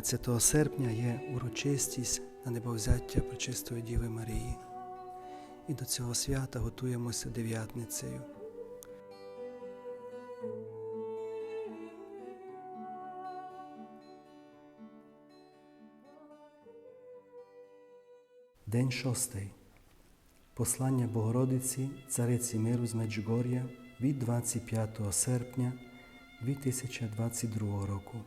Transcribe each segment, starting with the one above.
15 серпня є урочистість на небовзяття Пречистої Діви Марії. І до цього свята готуємося дев'ятницею. День шостий. Послання Богородиці, Цариці Миру з Меджугор'я від 25 серпня 2022 року.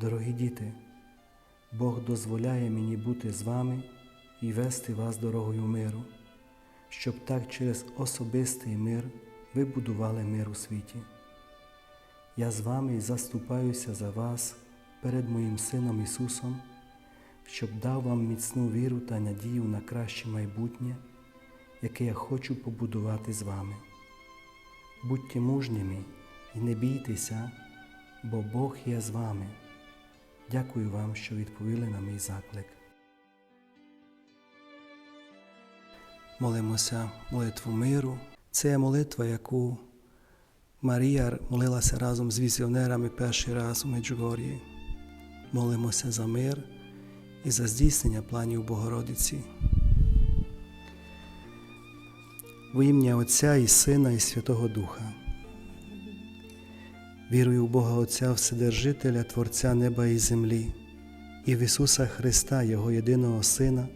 Дорогі діти, Бог дозволяє мені бути з вами і вести вас дорогою миру, щоб так через особистий мир ви будували мир у світі. Я з вами заступаюся за вас перед моїм Сином Ісусом, щоб дав вам міцну віру та надію на краще майбутнє, яке я хочу побудувати з вами. Будьте мужніми і не бійтеся, бо Бог є з вами. Дякую вам, що відповіли на мій заклик. Молимося молитву миру. Це молитва, яку Марія молилася разом з візіонерами перший раз у Меджугор'ї. Молимося за мир і за здійснення планів Богородиці. В ім'я Отця і Сина і Святого Духа. Вірую в Бога Отця Вседержителя, Творця неба і землі, і в Ісуса Христа, Його єдиного Сина,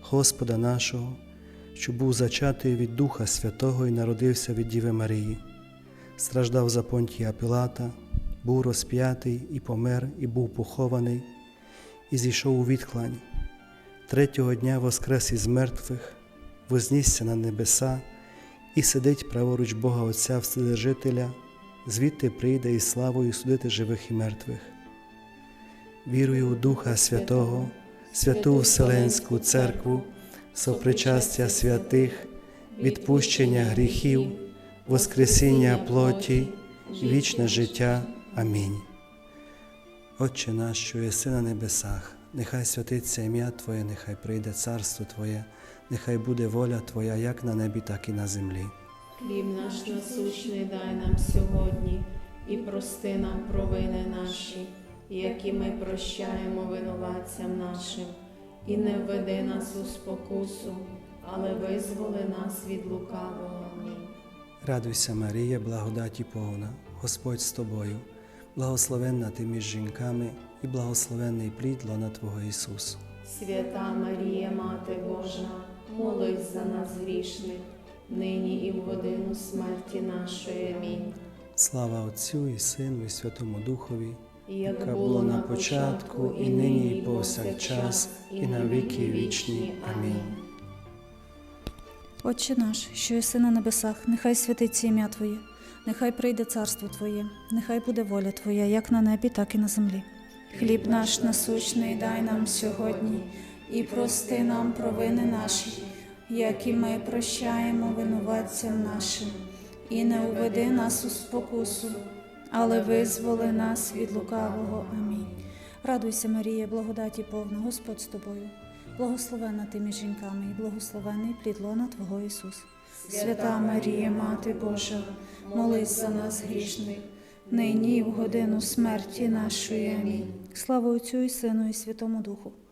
Господа нашого, що був зачатий від Духа Святого і народився від Діви Марії, страждав за Понтія Пилата, був розп'ятий і помер, і був похований, і зійшов у відклань. Третього дня воскрес із мертвих, вознісся на небеса і сидить праворуч Бога Отця Вседержителя, звідти прийде із славою судити живих і мертвих. Вірую у Духа Святого, святу Вселенську Церкву, сопричастя святих, відпущення гріхів, Воскресіння плоті, вічне життя. Амінь. Отче наш, що єси на небесах, нехай святиться ім'я Твоє, нехай прийде царство Твоє, нехай буде воля Твоя як на небі, так і на землі. Хліб наш насущний дай нам сьогодні, і прости нам провини наші, які ми прощаємо винуватцям нашим, і не введи нас у спокусу, але визволи нас від лукавого. Амінь. Радуйся, Марія, благодаті повна, Господь з тобою, благословенна ти між жінками, і благословенний плід лона Твого Ісус. Свята Марія, Мати Божа, молись за нас грішних, нині і в годину смерті нашої. Амінь. Слава Отцю і Сину, і Святому Духові, Як яка було на початку, і нині, і повсякчас, і на віки вічні. Амінь. Отче наш, що єси на небесах, нехай святиться ім'я Твоє, нехай прийде царство Твоє, нехай буде воля Твоя, як на небі, так і на землі. Хліб наш насущний дай нам сьогодні, і прости нам провини наші, як і ми прощаємо винуватцям нашим, і не уведи нас у спокусу, але визволи нас від лукавого. Амінь. Радуйся, Марія, благодаті повна, Господь з тобою. Благословена ти між жінками, і благословений плід лона Твого Ісус. Свята Марія, Мати Божа, молись за нас грішних, нині і в годину смерті нашої. Амінь. Слава Отцю і Сину, і Святому Духу,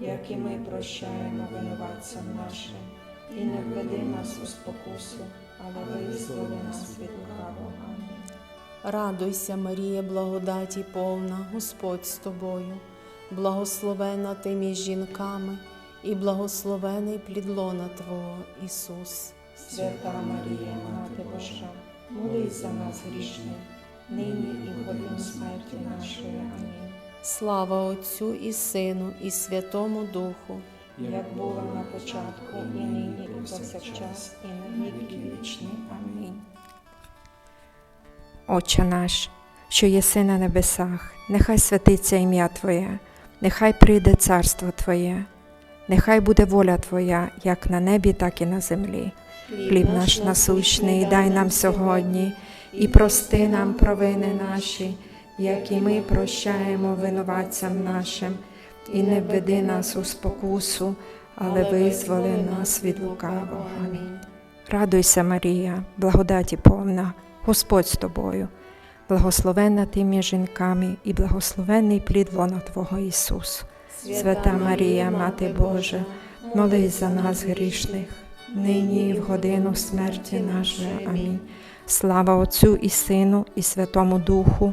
як і ми прощаємо винуватцям нашим, і не введи нас у спокусу, але визволи нас від лукавого. Радуйся, Марія, благодаті повна, Господь з тобою, благословена ти між жінками, і благословений плід лона Твого Ісус. Свята Марія, Мати Божа, молись за нас грішних, нині і в годину смерті нашої. Слава Отцю і Сину, і Святому Духу. Як було на початку, і нині, і повсякчас, і на віки вічні. Амінь. Отче наш, що єси на небесах, нехай святиться ім'я Твоє, нехай прийде царство Твоє, нехай буде воля Твоя, як на небі, так і на землі. Хліб наш насущний дай нам сьогодні, і прости нам провини наші, як і ми прощаємо винуватцям нашим, і не введи нас у спокусу, але визволи нас від лукавого. Амінь. Радуйся, Марія, благодаті повна, Господь з тобою, благословенна ти між жінками і благословенний плід лона Твого Ісус. Свята Марія, Мати Божа, молись за нас грішних, нині і в годину смерті нашої. Амінь. Слава Отцю і Сину, і Святому Духу,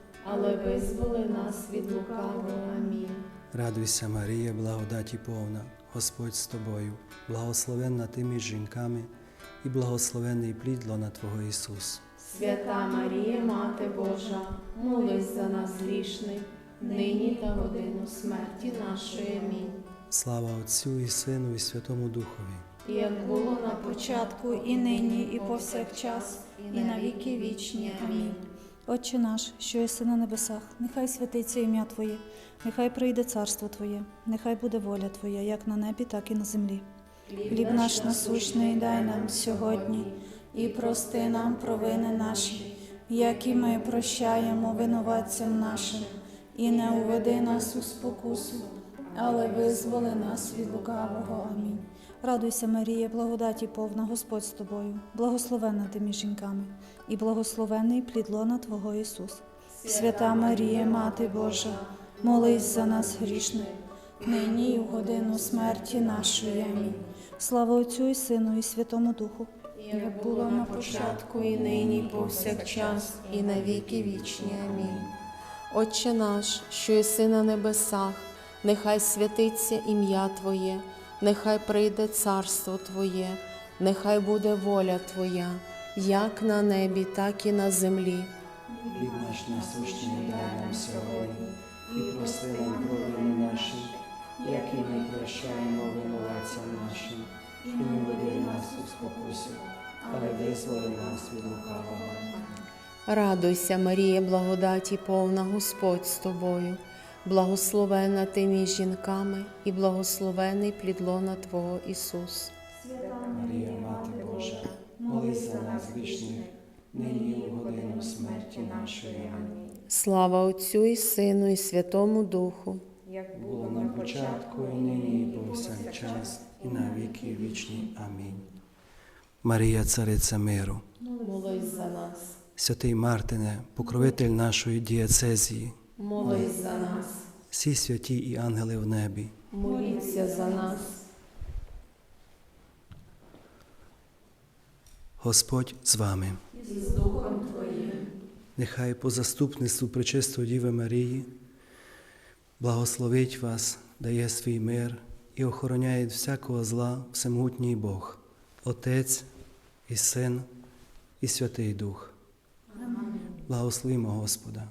але визволи нас від лукавого. Амінь. Радуйся, Марія, благодаті повна, Господь з тобою, благословенна ти між жінками, і благословенний плід лона Твого Ісус. Свята Марія, Мати Божа, молись за нас грішних, нині та годину смерті нашої. Амінь. Слава Отцю і Сину, і Святому Духові. І Як було на Початку і нині, і повсякчас, і на віки вічні. Амінь. Отче наш, що єси на небесах, нехай святиться ім'я Твоє, нехай прийде царство Твоє, нехай буде воля Твоя, як на небі, так і на землі. Хліб наш насущний дай нам сьогодні, і прости нам провини наші, як і ми прощаємо винуватцям нашим, і не уведи нас у спокусу, але визволи нас від лукавого. Амінь. Радуйся, Марія, благодаті повна, Господь з тобою, благословенна ти між жінками, і благословений плід лона Твого Ісус. Свята Марія, Мати Божа, молись за нас грішних, нині і в годину смерті нашої. Амінь. Слава Отцю і Сину, і Святому Духу. як було на початку, і нині, і повсякчас, і на віки вічні. Амінь. Отче наш, що єси на небесах, нехай святиться ім'я Твоє, нехай прийде царство Твоє, нехай буде воля Твоя, як на небі, так і на землі. Хліб наш насущний дай нам сьогодні, і прости нам провини наші, як і ми прощаємо винуватцям нашим, і не веди нас у спокусу, але визволи нас від лукавого. Радуйся, Марія, благодаті повна Господь з тобою, благословена ти між жінками, і благословений плід лона Твого Ісус. Свята Марія, Мати Божа, молись за нас грішних, нині і в годину смерті нашої. Амінь. Слава Отцю і Сину, і Святому Духу. як Було на початку, і нині, і повсякчас, і на віки вічні. Амінь. Марія, цариця миру, Молись за нас, святий Мартине, покровитель нашої дієцезії, молись за нас, всі святі і ангели в небі, моліться за нас. Господь з вами. І з Духом Твоїм. Нехай по заступництву Пречистої Діви Марії благословить вас, дає свій мир і охороняє від всякого зла всемогутній Бог, Отець і Син і Святий Дух. Благословімо Господа.